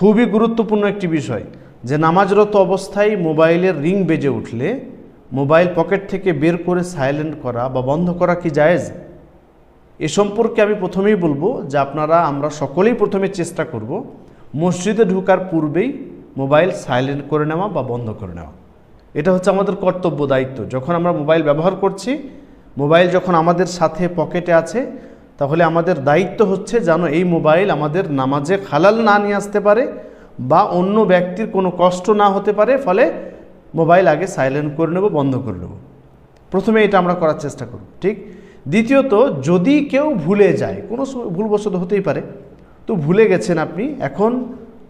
খুবই গুরুত্বপূর্ণ একটি বিষয়, যে নামাজরত অবস্থায় মোবাইলের রিং বেজে উঠলে মোবাইল পকেট থেকে বের করে সাইলেন্ট করা বা বন্ধ করা কি জায়েজ? এ সম্পর্কে আমি প্রথমেই বলব যে আপনারা, আমরা সকলেই প্রথমে চেষ্টা করব মসজিদে ঢোকার পূর্বেই মোবাইল সাইলেন্ট করে নেওয়া বা বন্ধ করে নেওয়া। এটা হচ্ছে আমাদের কর্তব্য, দায়িত্ব। যখন আমরা মোবাইল ব্যবহার করছি, মোবাইল যখন আমাদের সাথে পকেটে আছে তাহলে আমাদের দায়িত্ব হচ্ছে যেন এই মোবাইল আমাদের নামাজে খালাল না নিয়ে আসতে পারে বা অন্য ব্যক্তির কোনো কষ্ট না হতে পারে, ফলে মোবাইল আগে সাইলেন্ট করে নেব, বন্ধ করে নেব। প্রথমে এটা আমরা করার চেষ্টা করব, ঠিক? দ্বিতীয়ত, যদি কেউ ভুলে যায়, কোনো ভুলবশত হতেই পারে, তো ভুলে গেছেন আপনি, এখন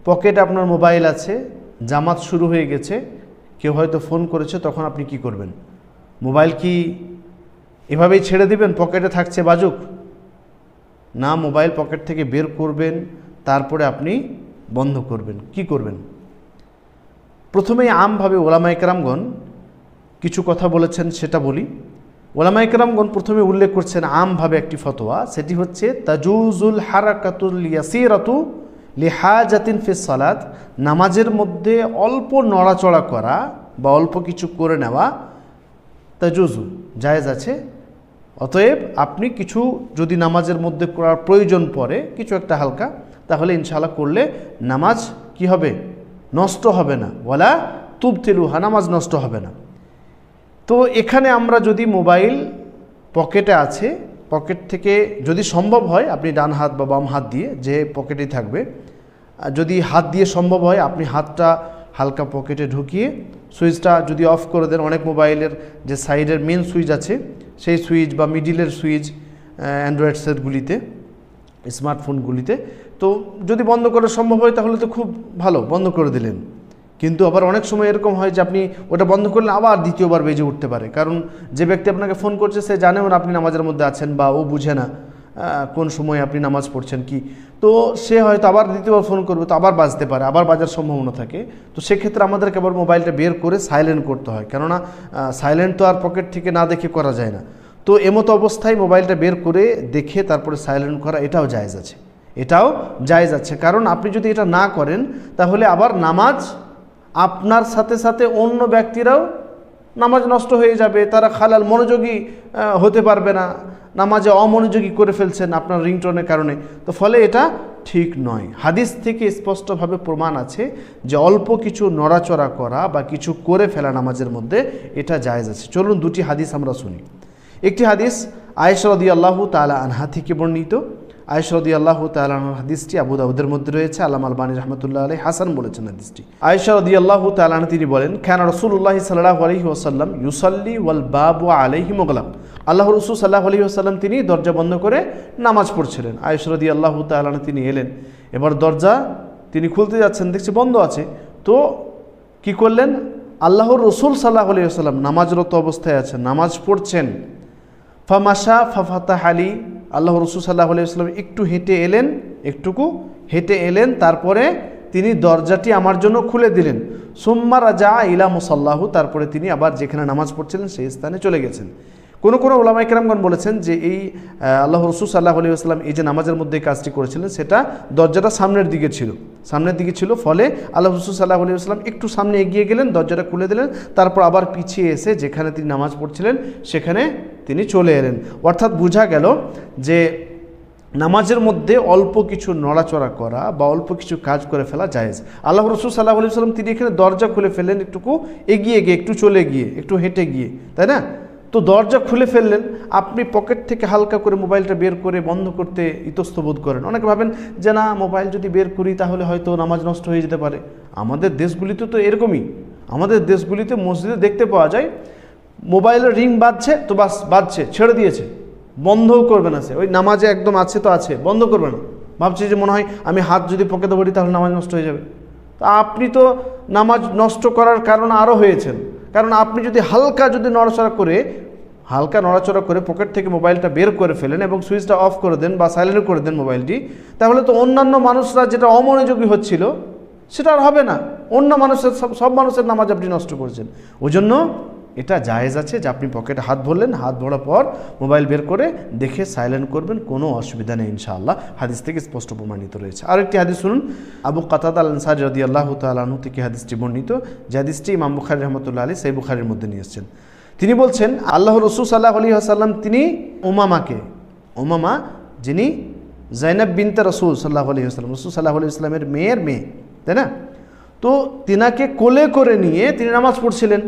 পকেটে আপনার মোবাইল আছে, জামাত শুরু হয়ে গেছে, কেউ হয়তো ফোন করেছে, তখন আপনি কি করবেন? মোবাইল কি এভাবেই ছেড়ে দিবেন? পকেটে থাকছে, বাজুক? না মোবাইল পকেট থেকে বের করবেন, তারপরে আপনি বন্ধ করবেন। কি করবেন? প্রথমেই আমভাবে ওলামা একরামগণ কিছু কথা বলেছেন, সেটা বলি। ওলামা একরামগণ প্রথমে উল্লেখ করছেন আমভাবে একটি ফতোয়া, সেটি হচ্ছে, তাজুজুল হারাকাতুল ইয়াসিরাতু লিহাজাতিন ফিস সালাত নামাজের মধ্যে অল্প নড়াচড়া করা বা অল্প কিছু করে নেওয়া তাজুজু, জায়েজ আছে। অতএব আপনি কিছু যদি নামাজের মধ্যে করার প্রয়োজন পড়ে, কিছু একটা হালকা, তাহলে ইনশাল্লাহ করলে নামাজ কি হবে? নষ্ট হবে না। ওয়ালা তুবতিলুহা, নামাজ নষ্ট হবে না। তো এখানে আমরা যদি মোবাইল পকেটে আছে, পকেট থেকে যদি সম্ভব হয়, আপনি ডান হাত বা বাম হাত দিয়ে যে পকেটেই থাকবে যদি হাত দিয়ে সম্ভব হয়, আপনি হাতটা হালকা পকেটে ঢুকিয়ে, সুইচটা যদি অফ করে দেন, অনেক মোবাইলের যে সাইডের মেন সুইচ আছে সেই সুইচ বা মিডিলের সুইচ অ্যান্ড্রয়েড সেটগুলিতে, স্মার্টফোনগুলিতে। তো যদি বন্ধ করা সম্ভব হয়, তাহলে তো খুব ভালো, বন্ধ করে দিলেন। কিন্তু আবার অনেক সময় এরকম হয় যে আপনি ওটা বন্ধ করলে আবার দ্বিতীয়বার বেজে উঠতে পারে। কারণ যে ব্যক্তি আপনাকে ফোন করছে, সে জানেও না আপনি নামাজের মধ্যে আছেন বা ও বুঝে না। কোন সময় আপনি নামাজ পড়ছেন কি? তো সে হয়তো আবার দ্বিতীয়বার ফোন করবে, তো আবার বাজতে পারে, আবার বাজার সম্ভাবনা থাকে। তো সেক্ষেত্রে আমাদেরকে আবার মোবাইলটা বের করে সাইলেন্ট করতে হয়। কেননা সাইলেন্ট তো আর পকেট থেকে না দেখে করা যায় না। তো এমতো অবস্থায় মোবাইলটা বের করে দেখে তারপরে সাইলেন্ট করা এটাও জায়েজ আছে। এটাও জায়েজ আছে। কারণ আপনি যদি এটা না করেন, তাহলে আবার নামাজ আপনার সাথে সাথে অন্য ব্যক্তিরাও নামাজ নষ্ট হয়ে যাবে, তারা খালাল মনোযোগী হতে পারবে না। নামাজে অমনোযোগী করে ফেলছেন আপনার রিংটনের কারণে। তো ফলে এটা ঠিক নয়। হাদিস থেকে স্পষ্টভাবে প্রমাণ আছে যে অল্প কিছু নড়াচড়া করা বা কিছু করে ফেলা নামাজের মধ্যে এটা জায়েজ আছে। চলুন দুটি হাদিস আমরা শুনি। একটি হাদিস আয়েশরদি আল্লাহ তালা আনহা থেকে বর্ণিত। আয়েশরদি আল্লাহ তালাহ হাদিসটি আবু দাউদের মধ্যে রয়েছে আল্লাহ আলবানী রহমতুল্লাহ আলী হাসান বলেছেন হাদিসটি। আয়েশরদি আল্লাহ তালাহ তিনি বলেন খান রসুল্লাহ সাল্লাহ আলহি ওসাল্লাম ইউসাল্লি ওয়াল বাবু আলহি মোগলাম আল্লাহ রসুল সাল্লাহ আলহি আসাল্লাম তিনি দরজা বন্ধ করে নামাজ পড়ছিলেন। আয়েশরদি আল্লাহ তালাহ তিনি এলেন, এবার দরজা তিনি খুলতে যাচ্ছেন, দেখছি বন্ধ আছে। তো কি করলেন? আল্লাহর রসুল সাল্লাহ আলি আসাল্লাম নামাজরত অবস্থায় আছেন, নামাজ পড়ছেন। ফামাশা ফাফাতাহ আলী আল্লাহ রসুল সাল্লাহ আলাইসাল্লাম একটু হেঁটে এলেন, একটুকু হেঁটে এলেন, তারপরে তিনি দরজাটি আমার জন্য খুলে দিলেন। সোম্মা রাজা ইলা মুসাল্লাহু, তারপরে তিনি আবার যেখানে নামাজ পড়ছিলেন সেই স্থানে চলে গেছেন। কোনো কোনো ওলামাই কেরামগণ বলেছেন যে এই আল্লাহ রসুল সাল্লাহ আলী আসলাম এই যে নামাজের মধ্যে কাজটি করেছিলেন, সেটা দরজাটা সামনের দিকে ছিল। সামনের দিকে ছিল, ফলে আল্লাহ রসুল সাল্লাহ আলী আসলাম একটু সামনে এগিয়ে গেলেন, দরজাটা খুলে দিলেন, তারপর আবার পিছিয়ে এসে যেখানে তিনি নামাজ পড়ছিলেন, সেখানে তিনি চলে এলেন। অর্থাৎ বোঝা গেল যে নামাজের মধ্যে অল্প কিছু নড়াচড়া করা বা অল্প কিছু কাজ করে ফেলা জায়েজ। আল্লাহ রসুল সাল্লাহ আলি সাল্লাম তিনি এখানে দরজা খুলে ফেলেন একটুকু এগিয়ে গিয়ে, একটু চলে গিয়ে, একটু হেঁটে গিয়ে, তাই না? তো দরজা খুলে ফেললেন, আপনি পকেট থেকে হালকা করে মোবাইলটা বের করে বন্ধ করতে ইতস্ত বোধ করেন। অনেকে ভাবেন যে না, মোবাইল যদি বের করি তাহলে হয়তো নামাজ নষ্ট হয়ে যেতে পারে। আমাদের দেশগুলিতে তো এরকমই। আমাদের দেশগুলিতে মসজিদে দেখতে পাওয়া যায়, মোবাইলের রিং বাজছে তো বাস বাজছে, ছেড়ে দিয়েছে। বন্ধও করবে না সে। ওই নামাজে একদম আছে তো আছে, বন্ধ করবে না। ভাবছি যে মনে হয় আমি হাত যদি পকেটে ভরি তাহলে নামাজ নষ্ট হয়ে যাবে। তা আপনি তো নামাজ নষ্ট করার কারণ আরও হয়েছেন। কারণ আপনি যদি হালকা যদি নড়াচড়া করে, হালকা নড়াচড়া করে পকেট থেকে মোবাইলটা বের করে ফেলেন এবং সুইচটা অফ করে দেন বা সাইলেন্ট করে দেন মোবাইলটি, তাহলে তো অন্যান্য মানুষরা যেটা অমনোযোগী হচ্ছিল, সেটা আর হবে না। অন্য মানুষের, সব মানুষের নামাজ আপনি নষ্ট করছেন। ওই জন্য এটা জায়েজ আছে যে আপনি পকেটে হাত ভরলেন, হাত ভরার পর মোবাইল বের করে দেখে সাইলেন্ট করবেন, কোনো অসুবিধা নেই ইনশাআল্লাহ। হাদিস থেকে স্পষ্ট প্রমাণিত রয়েছে। আর একটি হাদিস শুনুন, আবু কাতাদ আল আনসারি রদি আল্লাহ তালু থেকে হাদিসটি বর্ণিত, যে হাদিসটি ইমাম বুখারি রহমতুল্লাহ আলী সেই বুখারির মধ্যে নিয়ে এসেছেন। তিনি বলছেন আল্লাহ রসুল সাল্লাহ আলী আসাল্লাম তিনি ওমামাকে ওমামা যিনি জাইনাব বিনতে রসুল সাল্লাহ আলী আসলাম রসুল সাল্লাহ আলী ইসলামের মেয়ের মেয়ে, তাই না? তো তিনাকে কোলে করে নিয়ে তিনি নামাজ পড়ছিলেন।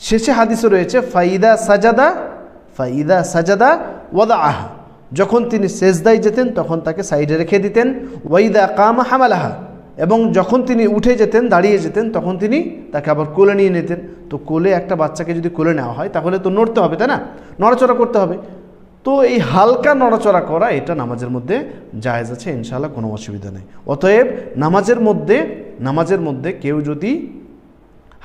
শেষে হাদিসে রয়েছে, ফাইদা সাজাদা ফাইদা সাজাদা ওয়াদা আহা যখন তিনি সেজদায় যেতেন, তখন তাকে সাইডে রেখে দিতেন, ওয়াইদা কামা হামালাহা। এবং যখন তিনি উঠে যেতেন, দাঁড়িয়ে যেতেন, তখন তিনি তাকে আবার কোলে নিয়ে নিতেন। তো কোলে একটা বাচ্চাকে যদি কোলে নেওয়া হয়, তাহলে তো নড়তে হবে, তাই না? নড়াচড়া করতে হবে। তো এই হালকা নড়াচড়া করা, এটা নামাজের মধ্যে জায়েজ আছে, ইনশাআল্লাহ, কোনো অসুবিধা নেই। অতএব নামাজের মধ্যে নামাজের মধ্যে কেউ যদি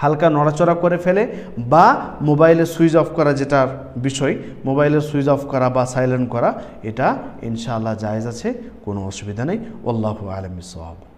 হালকা নড়াচড়া করে ফেলে বা মোবাইলে সুইচ অফ করা যেটার বিষয়, মোবাইলে সুইচ অফ করা বা সাইলেন্ট করা, এটা ইনশাআল্লাহ জায়েজ আছে, কোনো অসুবিধা নেই। আল্লাহ আলম সব